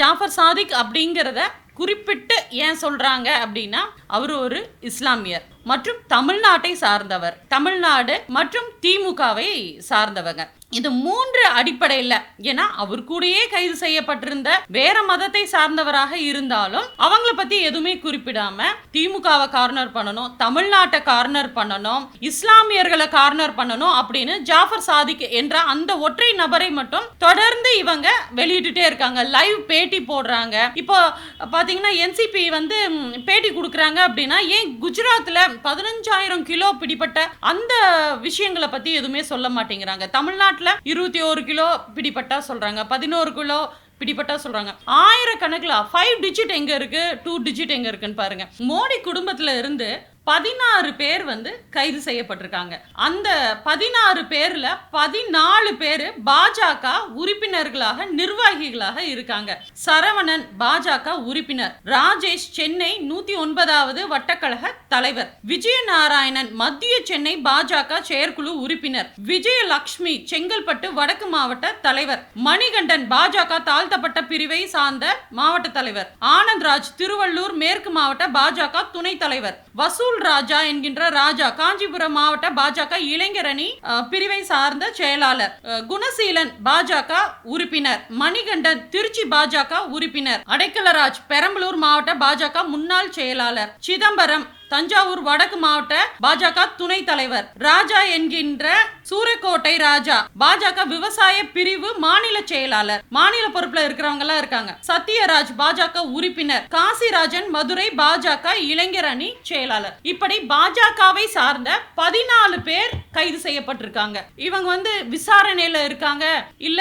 ஜாஃபர் சாதிக் அப்படிங்கிறத குறிப்பிட்டு ஏன் சொல்கிறாங்க அப்படின்னா அவர் ஒரு இஸ்லாமியர். மற்றும் தமிழ்நாட்டை சார்ந்தவர். தமிழ்நாடு மற்றும் திமுகவை சார்ந்தவங்க. இது மூன்று அடிப்படையில். ஏன்னா அவர் கூடயே கைது செய்யப்பட்டிருந்த வேற மதத்தை சார்ந்தவராக இருந்தாலும் அவங்கள பத்தி எதுவுமே குறிப்பிடாம திமுகவை கார்னர் பண்ணணும் தமிழ்நாட்டை கார்னர் பண்ணணும் இஸ்லாமியர்களை கார்னர் பண்ணணும் அப்படின்னு ஜாஃபர் சாதிக் என்ற அந்த ஒற்றை நபரை மட்டும் தொடர்ந்து இவங்க வெளியிட்டுட்டே இருக்காங்க. லைவ் பேட்டி போடுறாங்க. இப்போ பாத்தீங்கன்னா என்சிபி வந்து பேட்டி கொடுக்குறாங்க அப்படின்னா ஏன் டன் பதினஞ்சாயிரம் கிலோ பிடிப்பட்ட அந்த விஷயங்களை பத்தி எதுவுமே சொல்ல மாட்டேங்கிறாங்க. தமிழ்நாட்டில் இருபத்தி ஒரு கிலோ பிடிப்பட்டா சொல்றாங்க பதினோரு கிலோ பிடிப்பட்டா சொல்றாங்க. ஆயிரக்கணக்கில் ஃபைவ் டிஜிட் எங்க இருக்கு டூ டிஜிட் எங்க இருக்குன்னு பாருங்க. மோடி குடும்பத்துல இருந்து பதினாறு பேர் வந்து கைது செய்யப்பட்டிருக்காங்க. அந்த பதினாறு பேர்ல பதினாலு பேர் பாஜக உறுப்பினர்களாக நிர்வாகிகளாக இருக்காங்க. சரவணன் பாஜக உறுப்பினர் ராஜேஷ் சென்னை நூத்தி ஒன்பதாவது வட்டக்கழக தலைவர் விஜயநாராயணன் மத்திய சென்னை பாஜக செயற்குழு உறுப்பினர் விஜயலட்சுமி செங்கல்பட்டு வடக்கு மாவட்ட தலைவர் மணிகண்டன் பாஜக தாழ்த்தப்பட்ட பிரிவை சார்ந்த மாவட்ட தலைவர் ஆனந்த்ராஜ் திருவள்ளூர் மேற்கு மாவட்ட பாஜக துணைத் தலைவர் வசூல் ராஜா என்கின்ற ராஜா காஞ்சிபுரம் மாவட்ட பாஜக இளைஞரணி பிரிவை சார்ந்த செயலாளர். குணசீலன் பாஜக உறுப்பினர். மணிகண்டன் திருச்சி பாஜக உறுப்பினர். அடைக்கலராஜ் பெரம்பலூர் மாவட்ட பாஜக முன்னாள் செயலாளர். சிதம்பரம் தஞ்சாவூர் வடக்கு மாவட்ட பாஜக துணைத் தலைவர். ராஜா என்கின்ற சூரக்கோட்டை ராஜா. பாஜக விவசாய பிரிவு மாநில செயலாளர். மாநில பொறுப்புல இருக்கிறவங்க எல்லாம் இருக்காங்க. சத்யராஜ் பாஜக உறுப்பினர். காசிராஜன் மதுரை பாஜக இளைஞர் அணி செயலாளர். இப்படி பாஜகவை சார்ந்த பதினாலு பேர் கைது செய்யப்பட்டிருக்காங்க. இவங்க வந்து விசாரணையில இருக்காங்க. இல்ல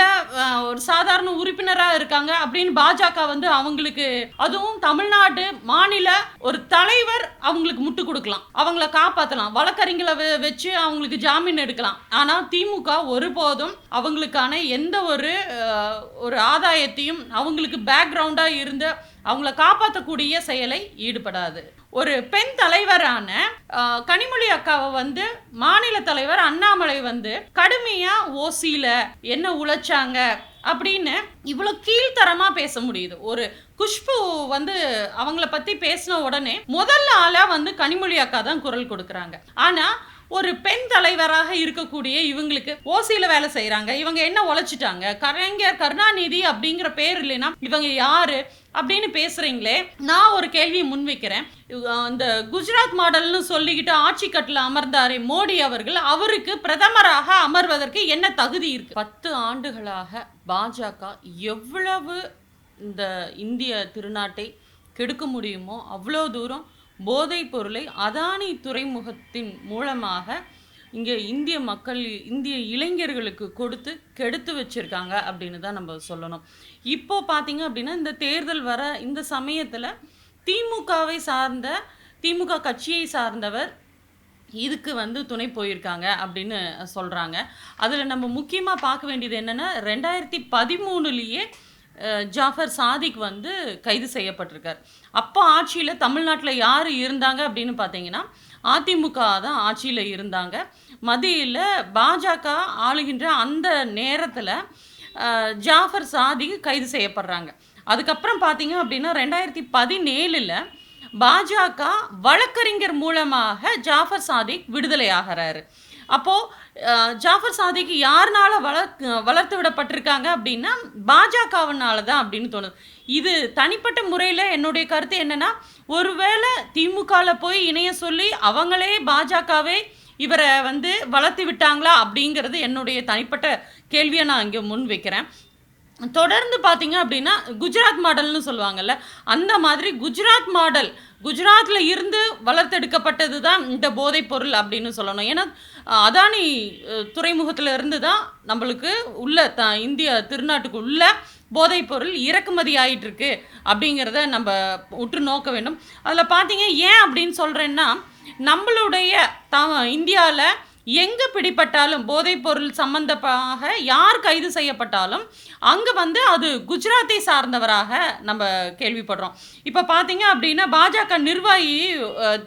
ஒரு சாதாரண உறுப்பினரா இருக்காங்க அப்படின்னு பாஜக வந்து அவங்களுக்கு அதுவும் தமிழ்நாடு மாநில ஒரு தலைவர் அவங்களுக்கு முட்டு கொடுக்கலாம். அவங்கள காப்பாற்றலாம் வழக்கறிஞர்களை வச்சு அவங்களுக்கு ஜாமீன் எடுக்கலாம். ஆனால் திமுக ஒருபோதும் அவங்களுக்கான எந்த ஒரு ஒரு ஆதாயத்தையும் அவங்களுக்கு பேக்ரவுண்டாக இருந்து அவங்கள காப்பாற்றக்கூடிய செயலை ஈடுபடாது. ஒரு பெண் தலைவரான கனிமொழி அக்காவை வந்து மாநில தலைவர் அண்ணாமலை வந்து கடுமையா ஓசியில என்ன உழைச்சாங்க அப்படின்னு இவ்வளோ கீழ்த்தரமா பேச முடியுது. ஒரு குஷ்பு வந்து அவங்கள பத்தி பேசின உடனே முதல்ல ஆளா வந்து கனிமொழி அக்கா தான் குரல் கொடுக்குறாங்க. ஆனா ஒரு பெண் தலைவராக இருக்கக்கூடிய இவங்களுக்கு ஓசியில வேலை செய்கிறாங்க இவங்க என்ன உழைச்சிட்டாங்க? கலைஞர் கருணாநிதி அப்படிங்கிற பேர் இல்லைன்னா இவங்க யாரு அப்படின்னு பேசுறீங்களே நான் ஒரு கேள்வியை முன்வைக்கிறேன். இந்த அந்த குஜராத் மாடல்னு சொல்லிக்கிட்டு ஆட்சி கட்டில் அமர்ந்தாரே மோடி அவர்கள் அவருக்கு பிரதமராக அமர்வதற்கு என்ன தகுதி இருக்கு? பத்து ஆண்டுகளாக பாஜக எவ்வளவு இந்த இந்திய திருநாட்டை கெடுக்க முடியுமோ அவ்வளோ தூரம் போதைப் பொருளை அதானி துறைமுகத்தின் மூலமாக இங்கே இந்திய மக்கள் இந்திய இளைஞர்களுக்கு கொடுத்து கெடுத்து வச்சுருக்காங்க அப்படின்னு தான் நம்ம சொல்லணும். இப்போ பார்த்தீங்க அப்படின்னா இந்த தேர்தல் வர இந்த சமயத்தில் திமுகவை சார்ந்த திமுக கட்சியை சார்ந்தவர் இதுக்கு வந்து துணை போயிருக்காங்க அப்படின்னு சொல்கிறாங்க அதில் நம்ம முக்கியமாக பார்க்க வேண்டியது என்னென்னா ரெண்டாயிரத்தி பதிமூணுலேயே ஜாஃபர் சாதிக் வந்து கைது செய்யப்பட்டிருக்கார். அப்போ ஆட்சியில் தமிழ்நாட்டில் யார் இருந்தாங்க அப்படின்னு பார்த்தீங்கன்னா அதிமுக தான் ஆட்சியில் இருந்தாங்க. மதியில் பாஜக ஆளுகின்ற அந்த நேரத்தில் ஜாஃபர் சாதிக் கைது செய்யப்படுறாங்க. அதுக்கப்புறம் பார்த்தீங்க அப்படின்னா ரெண்டாயிரத்தி பதினேழில் பாஜக வழக்கறிஞர் மூலமாக ஜாஃபர் சாதிக் விடுதலை ஆகிறாரு. அப்போது ஜாஃபர் சாதிக்கு யாருனால வளர்க் வளர்த்து விடப்பட்டிருக்காங்க அப்படின்னா பாஜகவினால தான் அப்படின்னு தோணுது. இது தனிப்பட்ட முறையில் என்னுடைய கருத்து என்னென்னா ஒருவேளை திமுகவில் போய் இணைய சொல்லி அவங்களே பாஜகவே இவரை வந்து வளர்த்து விட்டாங்களா அப்படிங்கிறது என்னுடைய தனிப்பட்ட கேள்வியை நான் இங்கே முன் வைக்கிறேன். தொடர்ந்து பார்த்தீங்க அப்படின்னா குஜராத் மாடல்னு சொல்லுவாங்கல்ல அந்த மாதிரி குஜராத் மாடல் குஜராத்தில் இருந்து வளர்த்தெடுக்கப்பட்டது தான் இந்த போதைப் பொருள் அப்படின்னு சொல்லணும். ஏன்னா அதானி துறைமுகத்தில் இருந்து தான் நம்மளுக்கு உள்ள த இந்திய திருநாட்டுக்கு உள்ள போதைப் பொருள் இறக்குமதி ஆகிட்டுருக்கு அப்படிங்கிறத நம்ம உற்று நோக்க வேண்டும். அதில் பார்த்தீங்க ஏன் அப்படின்னு சொல்கிறேன்னா நம்மளுடைய த இந்தியாவில் எங்கே பிடிப்பட்டாலும் போதைப்பொருள் சம்பந்தமாக யார் கைது செய்யப்பட்டாலும் அங்கே வந்து அது குஜராத்தை சார்ந்தவராக நம்ம கேள்விப்படுறோம். இப்போ பார்த்தீங்க அப்படின்னா பாஜக நிர்வாகி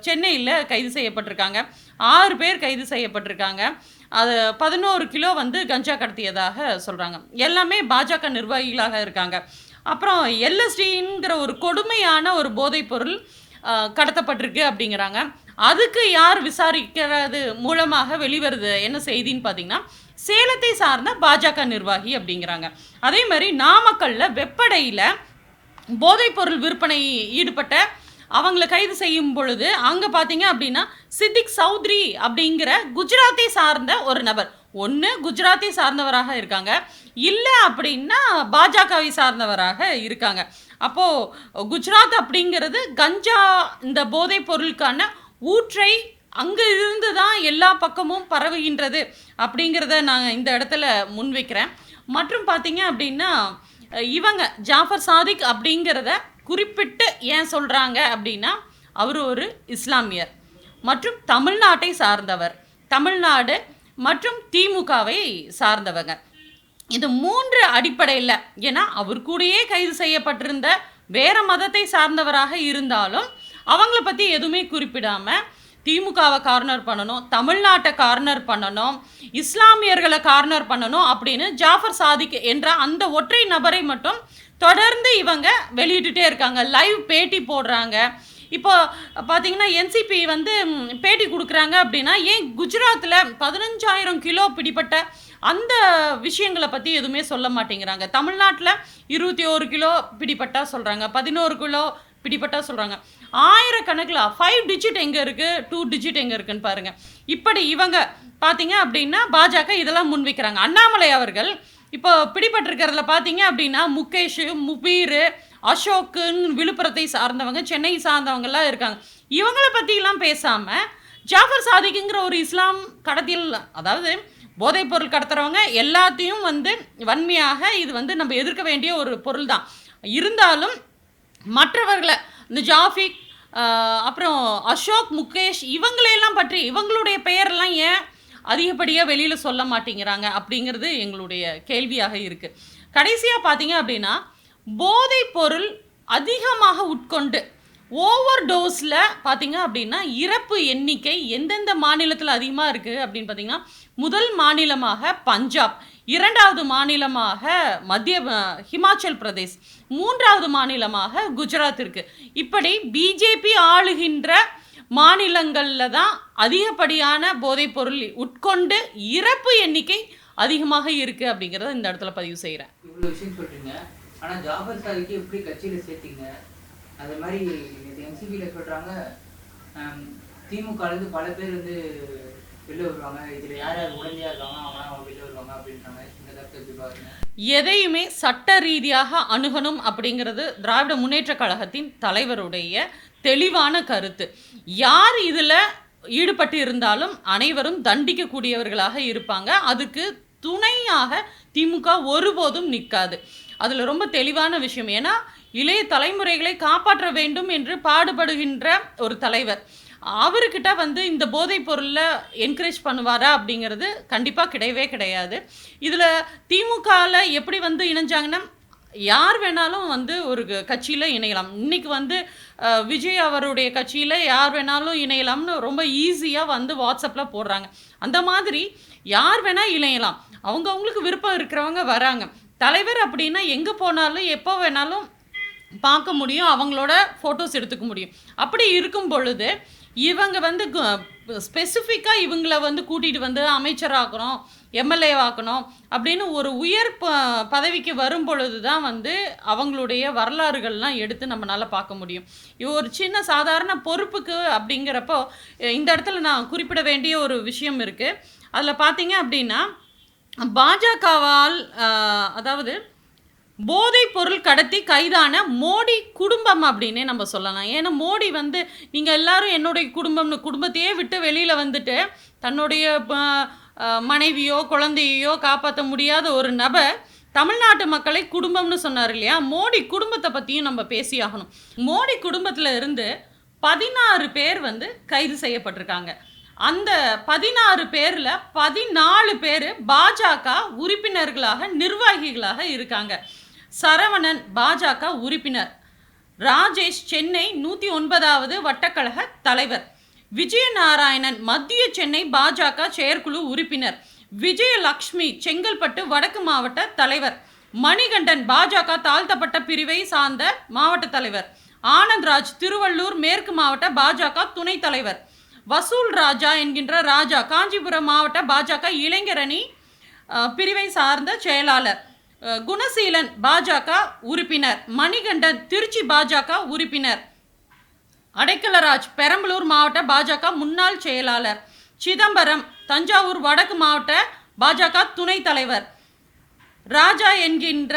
சென்னையில் கைது செய்யப்பட்டிருக்காங்க. ஆறு பேர் கைது செய்யப்பட்டிருக்காங்க. அது பதினோரு கிலோ வந்து கஞ்சா கடத்தியதாக சொல்கிறாங்க எல்லாமே பாஜக நிர்வாகிகளாக இருக்காங்க. அப்புறம் எல்எஸ்டிங்கிற ஒரு கொடுமையான ஒரு போதைப்பொருள் கடத்தப்பட்டிருக்கு அப்படிங்கிறாங்க. அதுக்கு யார் விசாரிக்கிறது மூலமாக வெளிவருது என்ன செய்தின்னு பார்த்தீங்கன்னா சேலத்தை சார்ந்த பாஜக நிர்வாகி அப்படிங்கிறாங்க. அதே மாதிரி நாமக்கல்ல வெப்படையில் போதைப்பொருள் விற்பனை ஈடுபட்ட அவங்கள கைது செய்யும் பொழுது அங்கே பார்த்தீங்க அப்படின்னா சித்திக் சௌத்ரி அப்படிங்கிற குஜராத்தை சார்ந்த ஒரு நபர். ஒன்று குஜராத்தை சார்ந்தவராக இருக்காங்க. இல்லை அப்படின்னா பாஜகவை சார்ந்தவராக இருக்காங்க. அப்போது குஜராத் அப்படிங்கிறது கஞ்சா இந்த போதைப் பொருளுக்கான ஊற்றை அங்கே இருந்து தான் எல்லா பக்கமும் பரவுகின்றது அப்படிங்கிறத நான் இந்த இடத்துல முன்வைக்கிறேன். மற்றும் பார்த்தீங்க அப்படின்னா இவங்க ஜாஃபர் சாதிக் அப்படிங்கிறத குறிப்பிட்டு ஏன் சொல்கிறாங்க அப்படின்னா அவர் ஒரு இஸ்லாமியர் மற்றும் தமிழ்நாட்டை சார்ந்தவர் தமிழ்நாடு மற்றும் திமுகவை சார்ந்தவங்க. இது மூன்று அடிப்படையில் ஏன்னா அவர் கூடயே கைது செய்யப்பட்டிருந்த வேற மதத்தை சார்ந்தவராக இருந்தாலும் அவங்கள பற்றி எதுவுமே குறிப்பிடாம திமுகவை கார்னர் பண்ணணும் தமிழ்நாட்டை கார்னர் பண்ணணும் இஸ்லாமியர்களை கார்னர் பண்ணணும் அப்படின்னு ஜாஃபர் சாதிக் என்ற அந்த ஒற்றை நபரை மட்டும் தொடர்ந்து இவங்க வெளியிட்டுட்டே இருக்காங்க. லைவ் பேட்டி போடுறாங்க. இப்போ பார்த்தீங்கன்னா என்சிபி வந்து பேட்டி கொடுக்குறாங்க அப்படின்னா ஏன் குஜராத்தில் பதினஞ்சாயிரம் கிலோ பிடிப்பட்ட அந்த விஷயங்களை பற்றி எதுவுமே சொல்ல மாட்டேங்கிறாங்க. தமிழ்நாட்டில் இருபத்தி ஒரு கிலோ பிடிப்பட்டா சொல்கிறாங்க பதினோரு கிலோ பிடிப்பட்டா சொல்கிறாங்க ஆயிரக்கணக்கில் ஃபைவ் டிஜிட் எங்கே இருக்குது டூ டிஜிட் எங்கே இருக்குன்னு பாருங்கள் இப்படி இவங்க பார்த்தீங்க அப்படின்னா பாஜக இதெல்லாம் முன்வைக்கிறாங்க. அண்ணாமலை அவர்கள் இப்போ பிடிபட்டிருக்கிறதுல பார்த்தீங்க அப்படின்னா முகேஷ் முபீர் அசோக்குன்னு விழுப்புரத்தை சார்ந்தவங்க சென்னை சார்ந்தவங்கெல்லாம் இருக்காங்க. இவங்கள பற்றிலாம் பேசாமல் ஜாஃபர் சாதிக்குங்கிற ஒரு இஸ்லாம் கடத்தியல் அதாவது போதைப் பொருள் கடத்துறவங்க எல்லாத்தையும் வந்து வன்மையாக இது வந்து நம்ம எதிர்க்க வேண்டிய ஒரு பொருள் தான் இருந்தாலும் மற்றவர்களை இந்த ஜாஃபிக் அப்புறம் அசோக் முகேஷ் இவங்களையெல்லாம் பற்றி இவங்களுடைய பெயரெல்லாம் ஏன் அதிகப்படியாக வெளியில் சொல்ல மாட்டேங்கிறாங்க அப்படிங்கிறது எங்களுடைய கேள்வியாக இருக்குது கடைசியாக பார்த்தீங்க அப்படின்னா போதைப் பொருள் அதிகமாக உட்கொண்டு ஓவர் டோஸில் பார்த்தீங்க அப்படின்னா இறப்பு எண்ணிக்கை எந்தெந்த மாநிலத்தில் அதிகமாக இருக்குது அப்படின்னு பார்த்தீங்கன்னா முதல் மாநிலமாக பஞ்சாப். இரண்டாவது மாநிலமாக மத்திய ஹிமாச்சல் பிரதேஷ். மூன்றாவது மாநிலமாக குஜராத் இருக்குது இப்படி பிஜேபி ஆளுகின்ற மாநிலங்களில் தான் அதிகப்படியான போதைப்பொருள் உட்கொண்டு இறப்பு எண்ணிக்கை அதிகமாக இருக்குது அப்படிங்கிறத இந்த இடத்துல பதிவு செய்கிறேன் இவ்வளோ விஷயம் சொல்கிறீங்க ஆனால் ஜாபர் சாதிக்கு எப்படி கட்சியில் சேர்த்தீங்க? அது மாதிரி எம்சிபியில் சொல்கிறாங்க திமுகலேருந்து பல பேர் வந்து வெளில வருவாங்க. இதில் யார் யார் உடந்தையாக இருக்காங்க அவங்களாம் அவங்க வெளில வருவாங்க அப்படின்றாங்க. இந்த கருத்தை எப்படி பாருங்க. எதையுமே சட்ட ரீதியாக அணுகணும் அப்படிங்கிறது திராவிட முன்னேற்றக் கழகத்தின் தலைவருடைய தெளிவான கருத்து. யார் இதில் ஈடுபட்டு இருந்தாலும் அனைவரும் தண்டிக்கக்கூடியவர்களாக இருப்பாங்க. அதுக்கு துணையாக திமுக ஒருபோதும் நிற்காது அதில் ரொம்ப தெளிவான விஷயம். ஏன்னா இளைய தலைமுறைகளை காப்பாற்ற வேண்டும் என்று பாடுபடுகின்ற ஒரு தலைவர். அவர்கிட்ட வந்து இந்த போதைப் பொருளில் என்கரேஜ் பண்ணுவாரா அப்படிங்கிறது கண்டிப்பாக கிடையவே கிடையாது. இதில் திமுகவில் எப்படி வந்து இணைஞ்சாங்கன்னா யார் வேணாலும் வந்து ஒரு கட்சியில் இணையலாம். இன்றைக்கி வந்து விஜய் அவருடைய கட்சியில் யார் வேணாலும் இணையலாம்னு ரொம்ப ஈஸியாக வந்து வாட்ஸ்அப்பில் போடுறாங்க. அந்த மாதிரி யார் வேணால் இணையலாம். அவங்கவுங்களுக்கு விருப்பம் இருக்கிறவங்க வராங்க. தலைவர் அப்படின்னா எங்கே போனாலும் எப்போ வேணாலும் பார்க்க முடியும் அவங்களோட ஃபோட்டோஸ் எடுத்துக்க முடியும். அப்படி இருக்கும் பொழுது இவங்க வந்து ஸ்பெசிஃபிக்காக இவங்கள வந்து கூட்டிகிட்டு வந்து அமைச்சராக்கணும் எம்எல்ஏ ஆக்கணும் அப்படின்னு ஒரு உயர் ப பதவிக்கு வரும் பொழுது தான் வந்து அவங்களுடைய வரலாறுகள்லாம் எடுத்து நம்மளால் பார்க்க முடியும். ஒரு சின்ன சாதாரண பொறுப்புக்கு அப்படிங்கிறப்போ இந்த இடத்துல நான் குறிப்பிட வேண்டிய ஒரு விஷயம் இருக்குது அதில் பார்த்தீங்க அப்படின்னா பாஜகவால் அதாவது போதைப் பொருள் கடத்தி கைதான மோடி குடும்பம் அப்படின்னே நம்ம சொல்லலாம். ஏன்னா மோடி வந்து நீங்கள் எல்லாரும் என்னுடைய குடும்பம்னு குடும்பத்தையே விட்டு வெளியில் வந்துட்டு தன்னுடைய மனைவியோ குழந்தையோ காப்பாற்ற முடியாத ஒரு நபர் தமிழ்நாட்டு மக்களை குடும்பம்னு சொன்னார் இல்லையா? மோடி குடும்பத்தை பற்றியும் நம்ம பேசியாகணும். மோடி குடும்பத்தில் இருந்து பதினாறு பேர் வந்து கைது செய்யப்பட்டிருக்காங்க. அந்த பதினாறு பேரில் பதினாலு பேர் பாஜக உறுப்பினர்களாக நிர்வாகிகளாக இருக்காங்க. சரவணன் பாஜக உறுப்பினர். ராஜேஷ் சென்னை நூற்றி ஒன்பதாவது வட்டக்கழக தலைவர். விஜயநாராயணன் மத்திய சென்னை பாஜக செயற்குழு உறுப்பினர். விஜயலக்ஷ்மி செங்கல்பட்டு வடக்கு மாவட்ட தலைவர். மணிகண்டன் பாஜக தாழ்த்தப்பட்ட பிரிவை சார்ந்த மாவட்ட தலைவர். ஆனந்த்ராஜ் திருவள்ளூர் மேற்கு மாவட்ட பாஜக துணைத் தலைவர். வசூல் ராஜா என்கின்ற ராஜா காஞ்சிபுரம் மாவட்ட பாஜக இளைஞரணி பிரிவை சார்ந்த செயலாளர். குணசீலன் பாஜக உறுப்பினர் மணிகண்டன் திருச்சி பாஜக உறுப்பினர். அடைக்கலராஜ் பெரம்பலூர் மாவட்ட பாஜக முன்னாள் செயலாளர். சிதம்பரம் தஞ்சாவூர் வடக்கு மாவட்ட பாஜக துணைத் தலைவர். ராஜா என்கின்ற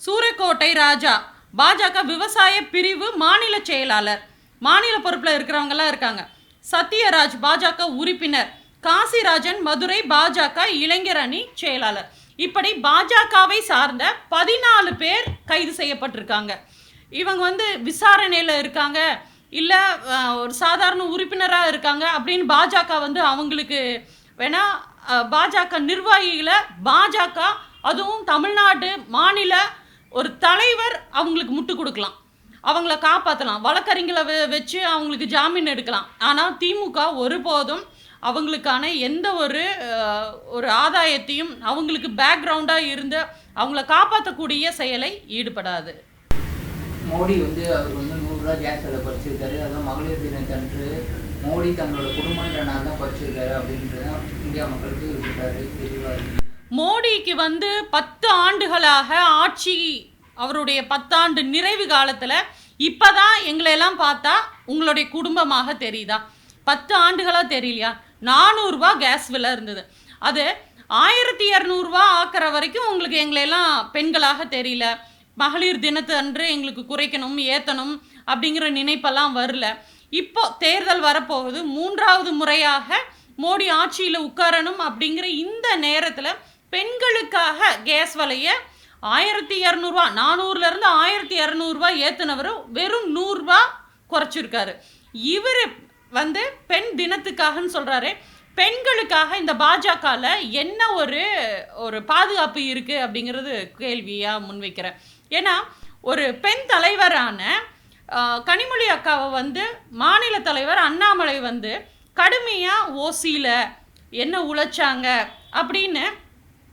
சூரக்கோட்டை ராஜா பாஜக விவசாய பிரிவு மாநில செயலாளர். மாநில பொறுப்பில் இருக்கிறவங்கலாம் இருக்காங்க. சத்யராஜ் பாஜக உறுப்பினர். காசிராஜன் மதுரை பாஜக இளைஞர் அணி செயலாளர். இப்படி பாஜகவை சார்ந்த பதினாலு பேர் கைது செய்யப்பட்டிருக்காங்க. இவங்க வந்து விசாரணையில் இருக்காங்க. இல்லை ஒரு சாதாரண உறுப்பினராக இருக்காங்க அப்படின்னு பாஜக வந்து அவங்களுக்கு வேணா பாஜக நிர்வாகிகளை பாஜக அதுவும் தமிழ்நாடு மாநில ஒரு தலைவர் அவங்களுக்கு முட்டு கொடுக்கலாம். அவங்கள காப்பாற்றலாம் வழக்கறிஞர்களை வச்சு அவங்களுக்கு ஜாமீன் எடுக்கலாம். ஆனால் திமுக ஒருபோதும் அவங்களுக்கான எந்த ஒரு ஒரு ஆதாயத்தையும் அவங்களுக்கு பேக்ரவுண்டாக இருந்து அவங்கள காப்பாற்றக்கூடிய செயலை ஈடுபடாது. மோடி வந்து அவர் வந்து நூறுரூவா கேஸ் விலை குறைச்சிருக்காரு. அதுவும் மகளிர் தினத்தன்று மோடி தங்களோட குடும்பன்றனால தான் குறைச்சிருக்காரு அப்படின்றத இந்தியா மக்களுக்கு சொல்றாரு தெளிவாக மோடிக்கு வந்து பத்து ஆண்டுகளாக ஆட்சி அவருடைய பத்தாண்டு நிறைவு காலத்தில் இப்போதான் எங்களை எல்லாம் பார்த்தா உங்களுடைய குடும்பமாக தெரியுதா? பத்து ஆண்டுகளாக தெரியலையா? நானூறுரூவா கேஸ் விலை இருந்தது. அது ஆயிரத்தி இரநூறுவா ஆக்கிற வரைக்கும் உங்களுக்கு எங்களை எல்லாம் பெண்களாக தெரியல. மகளிர் தினத்து அன்று எங்களுக்கு குறைக்கணும் ஏற்றணும் அப்படிங்கிற நினைப்பெல்லாம் வரல. இப்போ தேர்தல் வரப்போகுது. மூன்றாவது முறையாக மோடி ஆட்சியில் உட்காரணும் அப்படிங்கிற இந்த நேரத்தில் பெண்களுக்காக கேஸ் விலையை ஆயிரத்தி இரநூறுவா நானூறுலேருந்து ஆயிரத்தி இரநூறுவா ஏற்றுனவர் வெறும் நூறுரூவா குறைச்சிருக்காரு. இவர் வந்து பெண் தினத்துக்காகன்னு சொல்கிறாரு பெண்களுக்காக இந்த பாஜகவில் என்ன ஒரு ஒரு பாதுகாப்பு இருக்குது அப்படிங்கிறது கேள்வியாக முன்வைக்கிறேன் ஏன்னா ஒரு பெண் தலைவரான கனிமொழி அக்காவை வந்து மாநில தலைவர் அண்ணாமலை வந்து கடுமையாக ஓசியில் என்ன உழைச்சாங்க அப்படின்னு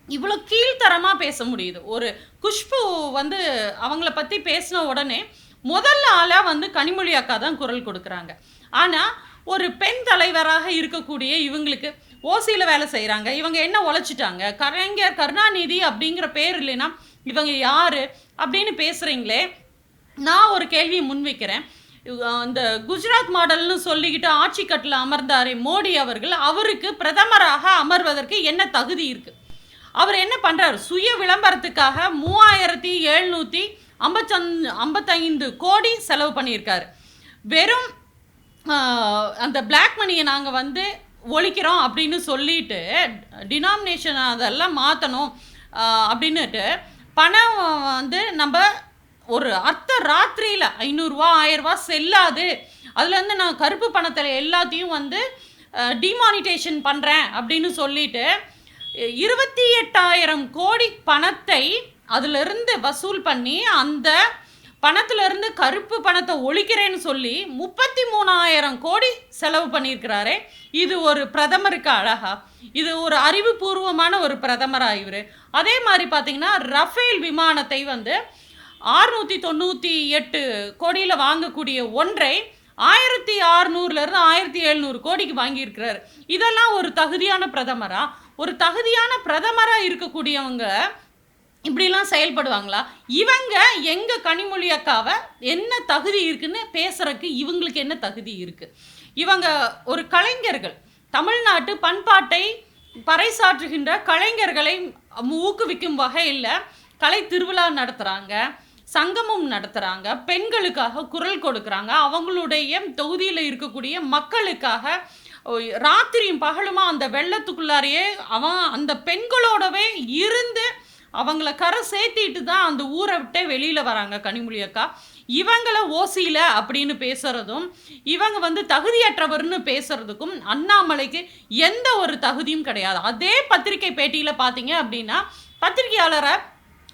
இவ்வளோ கீழ்த்தரமாக பேச முடியுது. ஒரு குஷ்பு வந்து அவங்கள பற்றி பேசின உடனே முதல்ல ஆளாக வந்து கனிமொழி அக்கா தான் குரல் கொடுக்குறாங்க. ஆனால் ஒரு பெண் தலைவராக இருக்கக்கூடிய இவங்களுக்கு ஓசியில் வேலை செய்கிறாங்க இவங்க என்ன உழைச்சிட்டாங்க? கலைஞர் கருணாநிதி அப்படிங்கிற பேர் இல்லைன்னா இவங்க யார் அப்படின்னு பேசுகிறீங்களே நான் ஒரு கேள்வியை முன்வைக்கிறேன். இந்த குஜராத் மாடல்னு சொல்லிக்கிட்டு ஆட்சி கட்டில் அமர்ந்தாரே மோடி அவர்கள் அவருக்கு பிரதமராக அமர்வதற்கு என்ன தகுதி இருக்குது அவர் என்ன பண்ணுறார் சுய விளம்பரத்துக்காக மூவாயிரத்தி எழுநூற்றி ஐம்பத்தஞ்சு ஐம்பத்தைந்து கோடி செலவு பண்ணியிருக்காரு. வெறும் அந்த பிளாக் மணியை நாங்கள் வந்து ஒழிக்கிறோம் அப்படின்னு சொல்லிட்டு டினாமினேஷன் அதெல்லாம் மாற்றணும் அப்படின்னுட்டு பணம் வந்து நம்ம ஒரு அர்த்த ராத்திரியில் ஐநூறுரூவா ஆயிரரூவா செல்லாது. அதுலேருந்து நான் கருப்பு பணத்தில் எல்லாத்தையும் வந்து டிமானிட்டேஷன் பண்ணுறேன் அப்படின்னு சொல்லிட்டு இருபத்தி எட்டாயிரம் கோடி பணத்தை அதிலிருந்து வசூல் பண்ணி அந்த பணத்திலிருந்து கருப்பு பணத்தை ஒழிக்கிறேன்னு சொல்லி முப்பத்தி மூணாயிரம் கோடி செலவு பண்ணியிருக்கிறாரே. இது ஒரு பிரதமருக்கு அழகா. இது ஒரு அறிவுபூர்வமான ஒரு பிரதமராக இவர். அதே மாதிரி பார்த்தீங்கன்னா ரஃபேல் விமானத்தை வந்து ஆறுநூற்றி தொண்ணூற்றி எட்டு கோடியில் வாங்கக்கூடிய ஒன்றை ஆயிரத்தி ஆறுநூறுலேருந்து ஆயிரத்தி எழுநூறு கோடிக்கு வாங்கியிருக்கிறார். இதெல்லாம் ஒரு தகுதியான பிரதமராக ஒரு தகுதியான பிரதமராக இருக்கக்கூடியவங்க இப்படிலாம் செயல்படுவாங்களா? இவங்க எங்கள் கனிமொழி அக்காவை என்ன தகுதி இருக்குன்னு பேசுறதுக்கு இவங்களுக்கு என்ன தகுதி இருக்குது இவங்க ஒரு கலைஞர்கள். தமிழ்நாட்டு பண்பாட்டை பறைசாற்றுகின்ற கலைஞர்களை ஊக்குவிக்கும் வகையில் கலை திருவிழா நடத்துகிறாங்க சங்கமம் நடத்துகிறாங்க பெண்களுக்காக குரல் கொடுக்குறாங்க. அவங்களுடைய தொகுதியில் இருக்கக்கூடிய மக்களுக்காக ராத்திரியும் பகலுமா அந்த வெள்ளத்துக்குள்ளாரையே அவன் அந்த பெண்களோடவே இருந்து அவங்கள கரை சேர்த்திட்டு தான் அந்த ஊரை விட்டே வெளியில் வராங்க கனிமொழி அக்கா. இவங்கள ஓசியில் அப்படின்னு பேசுகிறதும் இவங்க வந்து தகுதியற்றவர்னு பேசுகிறதுக்கும் அண்ணாமலைக்கு எந்த ஒரு தகுதியும் கிடையாது. அதே பத்திரிகை பேட்டியில் பார்த்தீங்க அப்படின்னா பத்திரிகையாளரை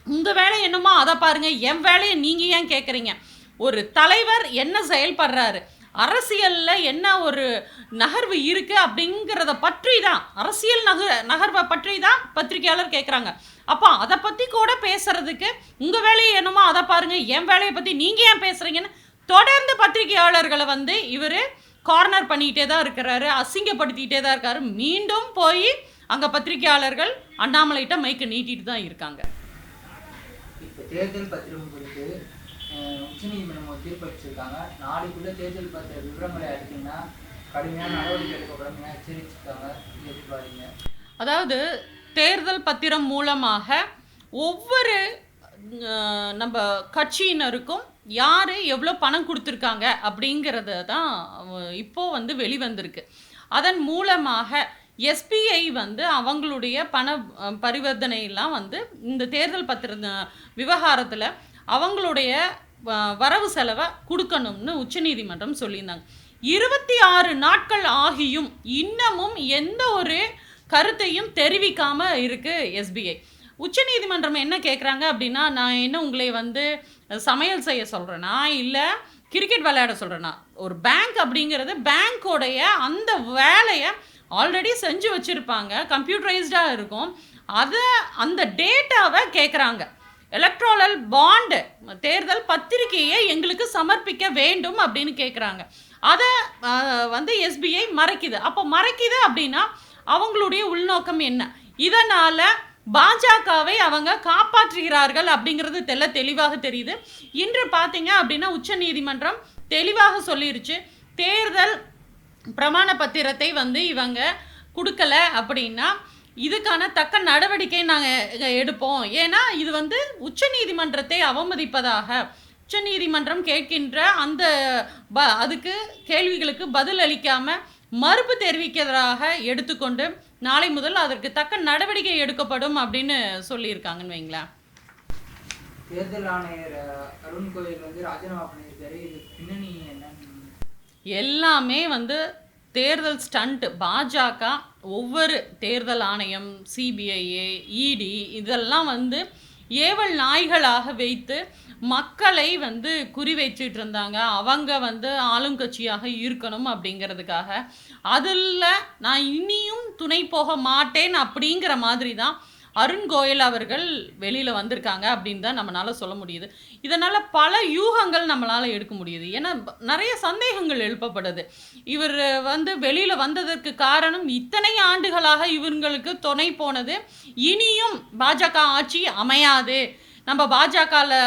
உங்கள் வேலை என்னமோ அதை பாருங்கள் என் வேலையை நீங்கள் ஏன் கேட்குறீங்க ஒரு தலைவர் என்ன செயல்படுறாரு? அரசியலில் என்ன ஒரு நகர்வு இருக்குது அப்படிங்கிறத பற்றி தான் அரசியல் நக நகர்வை பற்றி தான் பத்திரிகையாளர் கேட்குறாங்க அப்போ அதை பற்றி கூட பேசுறதுக்கு உங்கள் வேலையை என்னமோ அதை பாருங்க என் வேலையை பற்றி நீங்கள் ஏன் பேசுறீங்கன்னு தொடர்ந்து பத்திரிகையாளர்களை வந்து இவர் கார்னர் பண்ணிக்கிட்டே தான் இருக்கிறாரு அசிங்கப்படுத்திக்கிட்டே தான் இருக்காரு. மீண்டும் போய் அங்கே பத்திரிகையாளர்கள் அண்ணாமலைகிட்ட மைக்கு நீட்டிட்டு தான் இருக்காங்க. இப்போ தேர்தல் பத்திரம் குறித்து உச்சநீதிமன்றம் ஒரு தீர்ப்பு அளிச்சிருக்காங்க. நாளைக்குள்ள தேர்தல் பத்திர விவரங்களை அளித்தீங்கன்னா கடுமையான நடவடிக்கை எடுக்கப்படும் எச்சரிச்சிருக்காங்க. பாருங்க அதாவது தேர்தல் பத்திரம் மூலமாக ஒவ்வொரு நம்ம கட்சியினருக்கும் யார் எவ்வளோ பணம் கொடுத்துருக்காங்க அப்படிங்கிறத தான் இப்போது இப்போ வந்து வெளிவந்திருக்கு. அதன் மூலமாக எஸ்பிஐ வந்து அவங்களுடைய பண பரிவர்த்தனையெல்லாம் வந்து இந்த தேர்தல் பத்திர விவகாரத்தில் அவங்களுடைய வரவு செலவை கொடுக்கணும்னு உச்சநீதிமன்றம் சொல்லியிருந்தாங்க. இருபத்தி ஆறு நாட்கள் ஆகியும் இன்னமும் எந்த ஒரு கருத்தையும் தெரிவிக்காம இருக்கு எஸ்பிஐ உச்சநீதிமன்றம் என்ன கேட்குறாங்க அப்படின்னா நான் என்ன உங்களை வந்து சமையல் செய்ய சொல்கிறேனா இல்லை கிரிக்கெட் விளையாட சொல்கிறேனா ஒரு பேங்க் அப்படிங்கிறது பேங்க்கோடைய அந்த வேலையை ஆல்ரெடி செஞ்சு வச்சுருப்பாங்க கம்ப்யூட்டரைஸ்டாக இருக்கும். அதை அந்த டேட்டாவை கேட்குறாங்க எலக்ட்ரோலல் பாண்டு தேர்தல் பத்திரிகையை எங்களுக்கு சமர்ப்பிக்க வேண்டும் அப்படின்னு கேட்குறாங்க அதை வந்து எஸ்பிஐ மறைக்குது. அப்போ மறைக்குது அப்படின்னா அவங்களுடைய உள்நோக்கம் என்ன? இதனால் பாஜகவை அவங்க காப்பாற்றுகிறார்கள் அப்படிங்கிறது தெல்ல தெளிவாக தெரியுது. இன்று பார்த்தீங்க அப்படின்னா உச்ச நீதிமன்றம் தெளிவாக சொல்லிருச்சு. தேர்தல் பிரமாண பத்திரத்தை வந்து இவங்க கொடுக்கல அப்படின்னா இதுக்கான தக்க நடவடிக்கை நாங்கள் எடுப்போம். ஏன்னா இது வந்து உச்சநீதிமன்றத்தை அவமதிப்பதாக. உச்சநீதிமன்றம் கேட்கின்ற அந்த ப அதுக்கு கேள்விகளுக்கு பதில் அளிக்காமல் மறுப்பு தெரிவிக்கிறதாக எடுத்துக்கொண்டு நாளை முதல் அதற்கு தக்க நடவடிக்கை எடுக்கப்படும் அப்படின்னு சொல்லியிருக்காங்கன்னு வைங்களேன். தேர்தல் ஆணையர் அருண் கோயில் வந்து ராஜினாமா பண்ணியிருக்காரு. இது பின்னணி எல்லாமே வந்து தேர்தல் ஸ்டண்ட் பாஜக ஒவ்வொரு தேர்தல் ஆணையம் சிபிஐஏ இடி இதெல்லாம் வந்து ஏவல் நாய்களாக வைத்து மக்களை வந்து குறிவைச்சிட்டு இருந்தாங்க அவங்க வந்து ஆளுங்கட்சியாக இருக்கணும் அப்படிங்கிறதுக்காக. அதில் நான் இனியும் துணை போக மாட்டேன் அப்படிங்கிற மாதிரி தான் அருண் கோயல் அவர்கள் வெளியில் வந்திருக்காங்க அப்படின்னு தான் நம்மளால் சொல்ல முடியுது. இதனால் பல யூகங்கள் நம்மளால் எடுக்க முடியுது. ஏன்னா நிறைய சந்தேகங்கள் எழுப்பப்படுது. இவர் வந்து வெளியில் வந்ததற்கு காரணம் இத்தனை ஆண்டுகளாக இவங்களுக்கு துணை போனது இனியும் பாஜக ஆட்சி அமையாது. நம்ம பாஜகவில்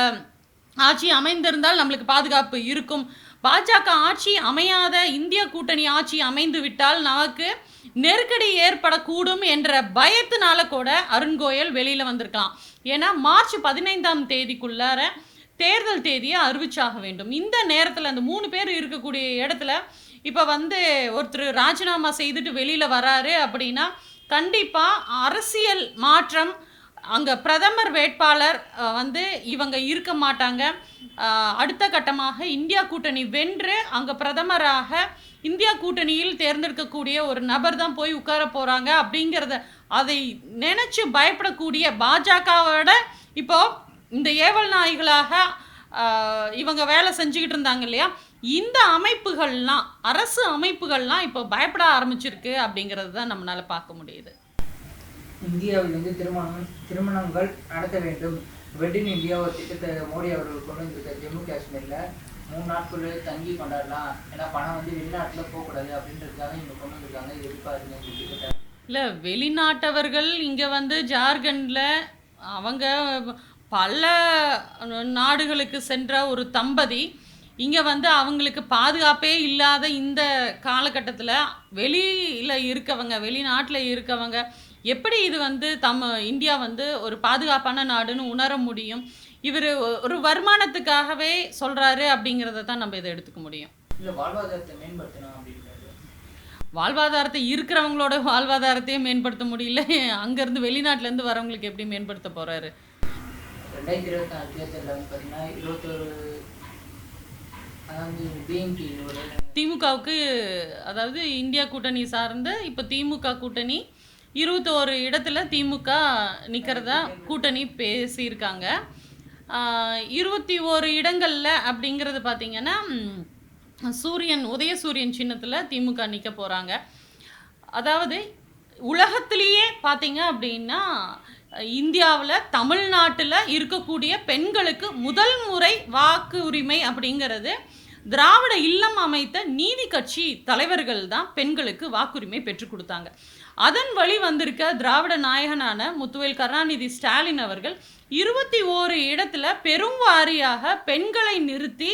ஆட்சி அமைந்திருந்தால் நம்மளுக்கு பாதுகாப்பு இருக்கும். பாஜக ஆட்சி அமையாத இந்திய கூட்டணி ஆட்சி அமைந்து விட்டால் நமக்கு நெருக்கடி ஏற்படக்கூடும் என்ற பயத்தினால கூட அருண் கோயல் வெளியில் வந்திருக்கலாம். ஏன்னா மார்ச் பதினைந்தாம் தேதிக்குள்ளார தேர்தல் தேதியை அறிவிச்சாக வேண்டும். இந்த நேரத்தில் அந்த மூணு பேர் இருக்கக்கூடிய இடத்துல இப்போ வந்து ஒருத்தர் ராஜினாமா செய்துட்டு வெளியில் வராரு அப்படின்னா கண்டிப்பாக அரசியல் மாற்றம் அங்கே பிரதமர் வேட்பாளர் வந்து இவங்க இருக்க மாட்டாங்க. அடுத்த கட்டமாக இந்தியா கூட்டணி வென்று அங்கே பிரதமராக இந்தியா கூட்டணியில் தேர்ந்தெடுக்கக்கூடிய ஒரு நபர் தான் போய் உட்கார போகிறாங்க அப்படிங்கிறத அதை நினச்சி பயப்படக்கூடிய பாஜகவோட இப்போது இந்த ஏவல் நாய்களாக இவங்க வேலை செஞ்சுக்கிட்டு இருந்தாங்க இல்லையா? இந்த அமைப்புகள்லாம் அரசு அமைப்புகள்லாம் இப்போ பயப்பட ஆரம்பிச்சிருக்கு அப்படிங்கிறது தான் நம்மளால் பார்க்க முடியுது. இந்தியாவில் வந்து திருமணம் திருமணங்கள் நடத்த வேண்டும். வெட்டின் இந்தியா ஒரு திட்டத்தை மோடி அவர்கள் கொண்டு வந்திருக்காரு ஜம்மு காஷ்மீரில் மூணு நாட்கள் தங்கி கொண்டாடலாம். ஏன்னா பணம் வந்து வெளிநாட்டில் போகக்கூடாது அப்படின்றதுக்காக இங்கே கொண்டு வந்திருக்காங்க. இது எதிர்பார்க்குங்க இல்லை வெளிநாட்டவர்கள் இங்கே வந்து ஜார்க்கண்டில் அவங்க பல நாடுகளுக்கு சென்ற ஒரு தம்பதி இங்கே வந்து அவங்களுக்கு பாதுகாப்பே இல்லாத இந்த காலகட்டத்தில் வெளியில் இருக்கவங்க வெளிநாட்டில் இருக்கவங்க எப்படி இது வந்து தம்ம இந்தியா வந்து ஒரு பாதுகாப்பான நாடுன்னு உணர முடியும்? இவர் ஒரு வருமானத்துக்காகவே சொல்கிறாரு அப்படிங்கிறத தான் நம்ம இதை எடுத்துக்க முடியும். இல்ல வாழ்வாதாரத்தை மேம்படுத்தணும் வாழ்வாதாரத்தை இருக்கிறவங்களோட வாழ்வாதாரத்தையே மேம்படுத்த முடியல. அங்கேருந்து வெளிநாட்டிலேருந்து வரவங்களுக்கு எப்படி மேம்படுத்த போகிறாரு ரெண்டாயிரத்தி இருபத்தி நாலு தேர்தலில் வந்து பார்த்தீங்கன்னா இருபத்தொரு அதாவது பிஎம்டி திமுகவுக்கு அதாவது இந்தியா கூட்டணி சார்ந்த இப்போ திமுக கூட்டணி இருபத்தோரு இடத்துல திமுக நிற்கிறதா கூட்டணி பேசியிருக்காங்க. இருபத்தி ஓரு இடங்களில் அப்படிங்கிறது பார்த்தீங்கன்னா சூரியன் உதயசூரியன் சின்னத்தில் திமுக நிற்க போகிறாங்க அதாவது உலகத்திலேயே பார்த்தீங்க அப்படின்னா இந்தியாவில் தமிழ்நாட்டில் இருக்கக்கூடிய பெண்களுக்கு முதல் முறை வாக்கு உரிமை அப்படிங்கிறது திராவிட இல்லம் அமைத்த நீதி கட்சி தலைவர்கள் தான் பெண்களுக்கு வாக்குரிமை பெற்றுக் கொடுத்தாங்க. அதன் வழி வந்திருக்க திராவிட நாயகனான முத்துவேல் கருணாநிதி ஸ்டாலின் அவர்கள் இருபத்தி ஓரு இடத்துல பெரும் வாரியாக பெண்களை நிறுத்தி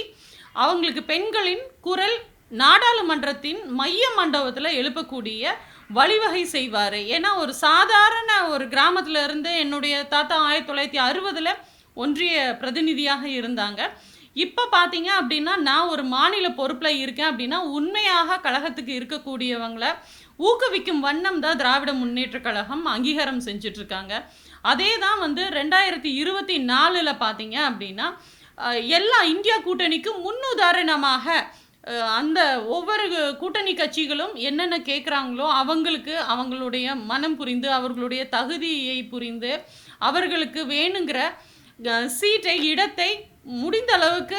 அவங்களுக்கு பெண்களின் குரல் நாடாளுமன்றத்தின் மைய மண்டபத்தில் எழுப்பக்கூடிய வழிவகை செய்வார். ஏன்னா ஒரு சாதாரண ஒரு கிராமத்தில் இருந்து என்னுடைய தாத்தா ஆயிரத்தி தொள்ளாயிரத்தி அறுபதில் ஒன்றிய பிரதிநிதியாக இருந்தாங்க. இப்போ பார்த்தீங்க அப்படின்னா நான் ஒரு மாநில பொறுப்பில் இருக்கேன் அப்படின்னா உண்மையாக கழகத்துக்கு இருக்கக்கூடியவங்கள ஊக்குவிக்கும் வண்ணம் தான் திராவிட முன்னேற்ற கழகம் அங்கீகாரம் செஞ்சிட்ருக்காங்க. அதே தான் வந்து ரெண்டாயிரத்தி இருபத்தி நாலில் பார்த்தீங்க அப்படின்னா எல்லா இந்தியா கூட்டணிக்கு முன்னுதாரணமாக அந்த ஒவ்வொரு கூட்டணி கட்சிகளும் என்னென்ன கேட்குறாங்களோ அவங்களுக்கு அவங்களுடைய மனம் புரிந்து அவர்களுடைய தகுதியை புரிந்து அவர்களுக்கு வேணுங்கிற சீட்டை இடத்தை முடிந்த அளவுக்கு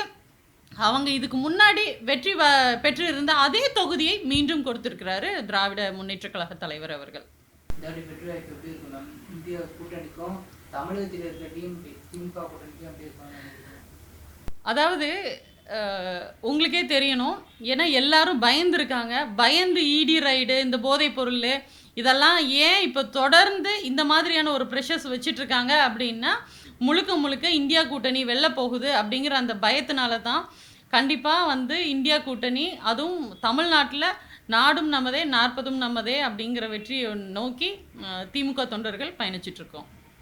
அவங்க இதுக்கு முன்னாடி வெற்றி பெற்று இருந்த அதே தொகுதியை மீண்டும் கொடுத்திருக்கிறாரு திராவிட முன்னேற்ற கழக தலைவர் அவர்கள். அதாவது உங்களுக்கே தெரியணும். ஏன்னா எல்லாரும் பயந்துருக்காங்க பயந்து இடி ரைடு இந்த போதைப் பொருள் இதெல்லாம் ஏன் இப்போ தொடர்ந்து இந்த மாதிரியான ஒரு ப்ரெஷர்ஸ் வச்சிட்டு இருக்காங்க அப்படின்னா முழுக்க முழுக்க இந்தியா கூட்டணி வெளில போகுது அப்படிங்கிற அந்த பயத்தினால தான் கண்டிப்பாக வந்து இந்தியா கூட்டணி அதுவும் தமிழ்நாட்டில் நாடும் நமதே நாற்பதும் நமதே அப்படிங்கிற வெற்றியை நோக்கி திமுக தொண்டர்கள் பயணிச்சிட்ருக்கோம்